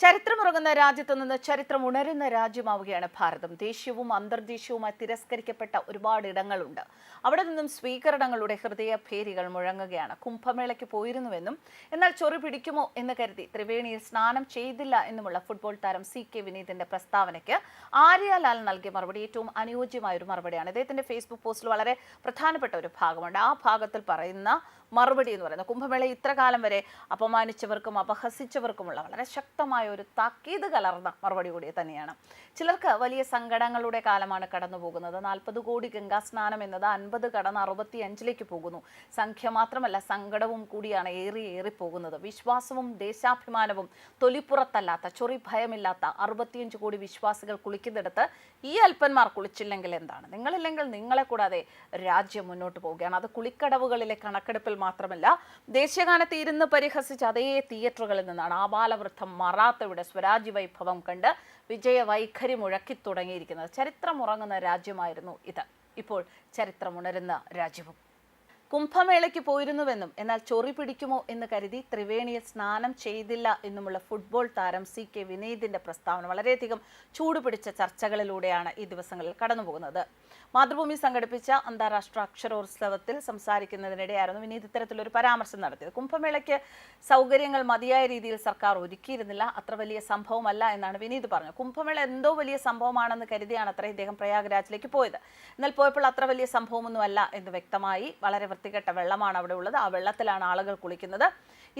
ചരിത്രമുറങ്ങുന്ന രാജ്യത്തു നിന്ന് ചരിത്രം ഉണരുന്ന രാജ്യമാവുകയാണ് ഭാരതം. ദേശീയവും അന്തർദേശീയവുമായി തിരസ്കരിക്കപ്പെട്ട ഒരുപാട് ഇടങ്ങളുണ്ട്. അവിടെ നിന്നും സ്വീകരണങ്ങളുടെ ഹൃദയഭേരികൾ മുഴങ്ങുകയാണ്. കുംഭമേളയ്ക്ക് പോയിരുന്നുവെന്നും എന്നാൽ ചൊറി പിടിക്കുമോ എന്ന് കരുതി ത്രിവേണിയിൽ സ്നാനം ചെയ്തില്ല എന്നുമുള്ള ഫുട്ബോൾ താരം സി കെ വിനീതിന്റെ പ്രസ്താവനയ്ക്ക് ആര്യാലാൽ നൽകിയ മറുപടി ഏറ്റവും അനുയോജ്യമായ ഒരു മറുപടിയാണ്. അദ്ദേഹത്തിന്റെ ഫേസ്ബുക്ക് പോസ്റ്റിൽ വളരെ പ്രധാനപ്പെട്ട ഒരു ഭാഗമുണ്ട്. ആ ഭാഗത്തിൽ പറയുന്ന മറുപടി എന്ന് പറയുന്നത് കുംഭമേള ഇത്ര കാലം വരെ അപമാനിച്ചവർക്കും അപഹസിച്ചവർക്കുമുള്ള വളരെ ശക്തമായ ഒരു താക്കീത് കലർന്ന മറുപടി കൂടി തന്നെയാണ്. ചിലർക്ക് വലിയ സങ്കടങ്ങളുടെ കാലമാണ് കടന്നു പോകുന്നത് നാൽപ്പത് കോടി ഗംഗാ സ്നാനം എന്നത് അൻപത് കടന്ന് അറുപത്തി അഞ്ചിലേക്ക് പോകുന്നു. സംഖ്യ മാത്രമല്ല സങ്കടവും കൂടിയാണ് ഏറി ഏറി പോകുന്നത്. വിശ്വാസവും ദേശാഭിമാനവും തൊലിപ്പുറത്തല്ലാത്ത ചൊറി ഭയമില്ലാത്ത അറുപത്തിയഞ്ച് കോടി വിശ്വാസികൾ കുളിക്കുന്നിടത്ത് ഈ അല്പന്മാർ കുളിച്ചില്ലെങ്കിൽ എന്താണ്? നിങ്ങളില്ലെങ്കിൽ നിങ്ങളെ കൂടാതെ രാജ്യം മുന്നോട്ട് പോവുകയാണ്. അത് കുളിക്കടവുകളിലെ കണക്കെടുപ്പിൽ മാത്രമല്ല ദേശീയഗാനത്തെ ഇരുന്ന് പരിഹസിച്ച് അതേ തിയേറ്ററുകളിൽ നിന്നാണ് ആബാലവൃദ്ധം മറാത്തയുടെ സ്വരാജ്യ വൈഭവം കണ്ട് വിജയ വൈഖരി മുഴക്കി തുടങ്ങിയിരിക്കുന്നത് ചരിത്രമുറങ്ങുന്ന രാജ്യമായിരുന്നു ഇത്. ഇപ്പോൾ ചരിത്രമുണരുന്ന രാജ്യവും. കുംഭമേളയ്ക്ക് പോയിരുന്നുവെന്നും എന്നാൽ ചൊറി പിടിക്കുമോ എന്ന് കരുതി ത്രിവേണിയിൽ സ്നാനം ചെയ്തില്ല എന്നുമുള്ള ഫുട്ബോൾ താരം സി കെ വിനീതിന്റെ പ്രസ്താവന വളരെയധികം ചൂടുപിടിച്ച ചർച്ചകളിലൂടെയാണ് ഈ ദിവസങ്ങളിൽ കടന്നുപോകുന്നത്. മാതൃഭൂമി സംഘടിപ്പിച്ച അന്താരാഷ്ട്ര അക്ഷരോത്സവത്തിൽ സംസാരിക്കുന്നതിനിടെയായിരുന്നു വിനീത് ഇത്തരത്തിലൊരു പരാമർശം നടത്തിയത്. കുംഭമേളയ്ക്ക് സൗകര്യങ്ങൾ മതിയായ രീതിയിൽ സർക്കാർ ഒരുക്കിയിരുന്നില്ല. അത്ര വലിയ സംഭവമല്ല എന്നാണ് വിനീത് പറഞ്ഞത്. കുംഭമേള എന്തോ വലിയ സംഭവമാണെന്ന് കരുതിയാണ് അത്ര ഇദ്ദേഹം പ്രയാഗ്രാജിലേക്ക് പോയത്. എന്നാൽ പോയപ്പോൾ അത്ര വലിയ സംഭവമൊന്നുമല്ല എന്ന് വ്യക്തമായി വളരെ വൃത്തികെട്ട വെള്ളമാണ് അവിടെ ഉള്ളത്. ആ വെള്ളത്തിലാണ് ആളുകൾ കുളിക്കുന്നത്.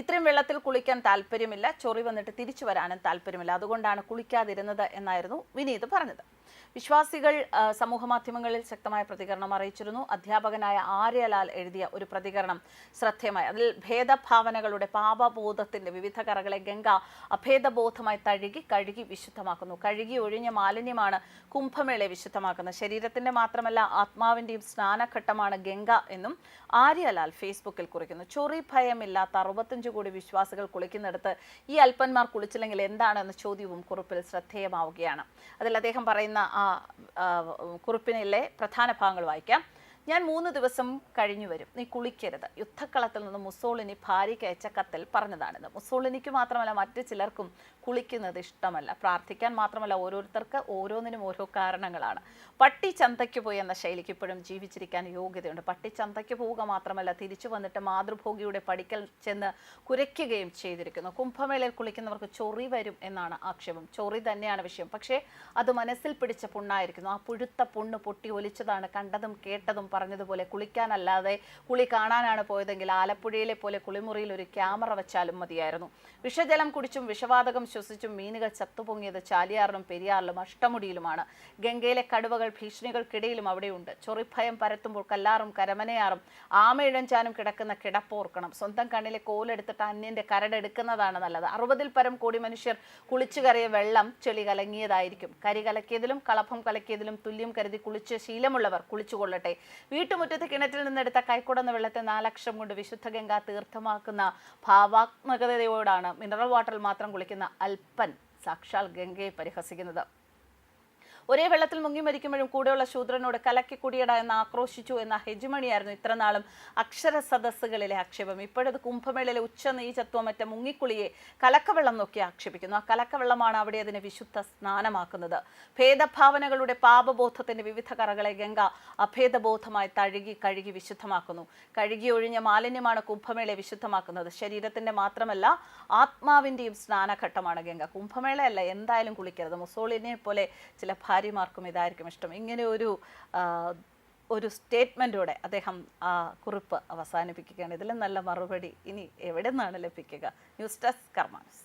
ഇത്രയും വെള്ളത്തിൽ കുളിക്കാൻ താല്പര്യമില്ല. ചൊറി വന്നിട്ട് തിരിച്ചു വരാനും താല്പര്യമില്ല. അതുകൊണ്ടാണ് കുളിക്കാതിരുന്നത് എന്നായിരുന്നു വിനീത് പറഞ്ഞത്. വിശ്വാസികൾ സമൂഹ മാധ്യമങ്ങളിൽ ശക്തമായ പ്രതികരണം അറിയിച്ചിരുന്നു. അധ്യാപകനായ ആര്യലാൽ എഴുതിയ ഒരു പ്രതികരണം ശ്രദ്ധേയമായി. അതിൽ ഭേദഭാവനകളുടെ പാപബോധത്തിന്റെ വിവിധ കറകളെ ഗംഗ അഭേദബോധമായി തഴുകി കഴുകി വിശുദ്ധമാക്കുന്നു. കഴുകി ഒഴിഞ്ഞ മാലിന്യമാണ് കുംഭമേളയെ വിശുദ്ധമാക്കുന്നത്. ശരീരത്തിന്റെ മാത്രമല്ല ആത്മാവിന്റെയും സ്നാനഘട്ടമാണ് ഗംഗ എന്നും ആര്യലാൽ ഫേസ്ബുക്കിൽ കുറിക്കുന്നു. ചൊറി ഭയമില്ലാത്ത അറുപത്തഞ്ച് കോടി വിശ്വാസികൾ കുളിക്കുന്നിടത്ത് ഈ അല്പന്മാർ കുളിച്ചില്ലെങ്കിൽ എന്താണെന്ന ചോദ്യവും കുറിപ്പിൽ ശ്രദ്ധേയമാവുകയാണ്. അതിൽ അദ്ദേഹം പറയുന്ന ആ കുറിപ്പിനിലെ പ്രധാന ഭാഗങ്ങൾ വായിക്കാം. ഞാൻ മൂന്ന് ദിവസം കഴിഞ്ഞു വരും. നീ കുളിക്കരുത്. യുദ്ധക്കളത്തിൽ നിന്ന് മുസോളിനി ഭാര്യയ്ക്ക് അയച്ച കത്തിൽ പറഞ്ഞതാണിത്. മുസോളിനിക്ക് മാത്രമല്ല മറ്റു ചിലർക്കും കുളിക്കുന്നത് ഇഷ്ടമല്ല. പ്രാർത്ഥിക്കാൻ മാത്രമല്ല ഓരോരുത്തർക്ക് ഓരോന്നിനും ഓരോ കാരണങ്ങളാണ്. പട്ടി ചന്തയ്ക്ക് പോയി എന്ന ശൈലിക്ക് ഇപ്പോഴും ജീവിച്ചിരിക്കാൻ യോഗ്യതയുണ്ട്. പട്ടി ചന്തയ്ക്ക് പോവുക മാത്രമല്ല തിരിച്ചു വന്നിട്ട് മാതൃഭോഗിയുടെ പടിക്കൽ ചെന്ന് കുരയ്ക്കുകയും ചെയ്തിരിക്കുന്നു. കുംഭമേളയിൽ കുളിക്കുന്നവർക്ക് ചൊറി വരും എന്നാണ് ആക്ഷേപം. ചൊറി തന്നെയാണ് വിഷയം. പക്ഷേ അത് മനസ്സിൽ പിടിച്ച പുണ്ണായിരിക്കുന്നു. ആ പുഴുത്ത പുണ്ണ് പൊട്ടി ഒലിച്ചതാണ് കണ്ടതും കേട്ടതും പറഞ്ഞതുപോലെ കുളിക്കാനല്ലാതെ കുളി കാണാനാണ് പോയതെങ്കിൽ ആലപ്പുഴയിലെ പോലെ കുളിമുറിയിൽ ഒരു ക്യാമറ വെച്ചാലും മതിയായിരുന്നു. വിഷജലം കുടിച്ചും വിഷവാതകം ശ്വസിച്ചും മീനുകൾ ചത്തുപൊങ്ങിയത് ചാലിയാറിലും പെരിയാറിലും അഷ്ടമുടിയിലുമാണ്. ഗംഗയിലെ കടുവകൾ ഭീഷണികൾക്കിടയിലും അവിടെയുണ്ട്. ചൊറിഭയം പരത്തുമ്പോൾ കല്ലാറും കരമനയാറും ആമയിഴഞ്ചാനും കിടക്കുന്ന കിടപ്പോർക്കണം. സ്വന്തം കണ്ണിലെ കോലെടുത്തിട്ട് അന്യന്റെ കരടെടുക്കുന്നതാണ് നല്ലത്. അറുപതിൽ പരം കോടി മനുഷ്യർ കുളിച്ചു കറിയ വെള്ളം ചെളി കലങ്ങിയതായിരിക്കും. കരി കലക്കിയതിലും കളഭം കലക്കിയതിലും തുല്യം കരുതി കുളിച്ച് ശീലമുള്ളവർ കുളിച്ചുകൊള്ളട്ടെ. വീട്ടുമുറ്റത്ത് കിണറ്റിൽ നിന്നെടുത്ത കൈക്കുടന്ന വെള്ളത്തെ നാലക്ഷം കൊണ്ട് വിശുദ്ധ ഗംഗ തീർത്ഥമാക്കുന്ന ഭാവാത്മകതയോടാണ് മിനറൽ വാട്ടറിൽ മാത്രം കുളിക്കുന്ന അൽപ്പൻ സാക്ഷാൽ ഗംഗയെ പരിഹസിക്കുന്നത്. ഒരേ വെള്ളത്തിൽ മുങ്ങി മരിക്കുമ്പോഴും കൂടെയുള്ള ശൂദ്രനോട് കലക്കി കുടിയട എന്ന് ആക്രോശിച്ചു എന്ന ഹെജുമണിയായിരുന്നു ഇത്രനാളും അക്ഷര സദസ്സുകളിലെ ആക്ഷേപം. ഇപ്പോഴത് കുംഭമേളയിലെ ഉച്ച നീചത്വം മറ്റ മുങ്ങിക്കുളിയെ കലക്കവെള്ളം നോക്കി ആക്ഷേപിക്കുന്നു. ആ കലക്കവെള്ളമാണ് അവിടെ അതിനെ വിശുദ്ധ സ്നാനമാക്കുന്നത്. ഭേദഭാവനകളുടെ പാപബോധത്തിന്റെ വിവിധ കറകളെ ഗംഗ അഭേദബോധമായി തഴുകി കഴുകി വിശുദ്ധമാക്കുന്നു. കഴുകി ഒഴിഞ്ഞ മാലിന്യമാണ് കുംഭമേളയെ വിശുദ്ധമാക്കുന്നത്. ശരീരത്തിന്റെ മാത്രമല്ല ആത്മാവിന്റെയും സ്നാനഘട്ടമാണ് ഗംഗ. കുംഭമേളയല്ല എന്തായാലും കുളിക്കരുത്. മുസോളിനെ പോലെ ചില ഭാര്യമാർക്കും ഇതായിരിക്കും ഇഷ്ടം. ഇങ്ങനെ ഒരു ഒരു സ്റ്റേറ്റ്മെന്റോടെ അദ്ദേഹം ആ കുറിപ്പ് അവസാനിപ്പിക്കുകയാണ്. ഇതിലും നല്ല മറുപടി ഇനി എവിടെ നിന്നാണ് ലഭിക്കുക? News desk കർമാൻസ്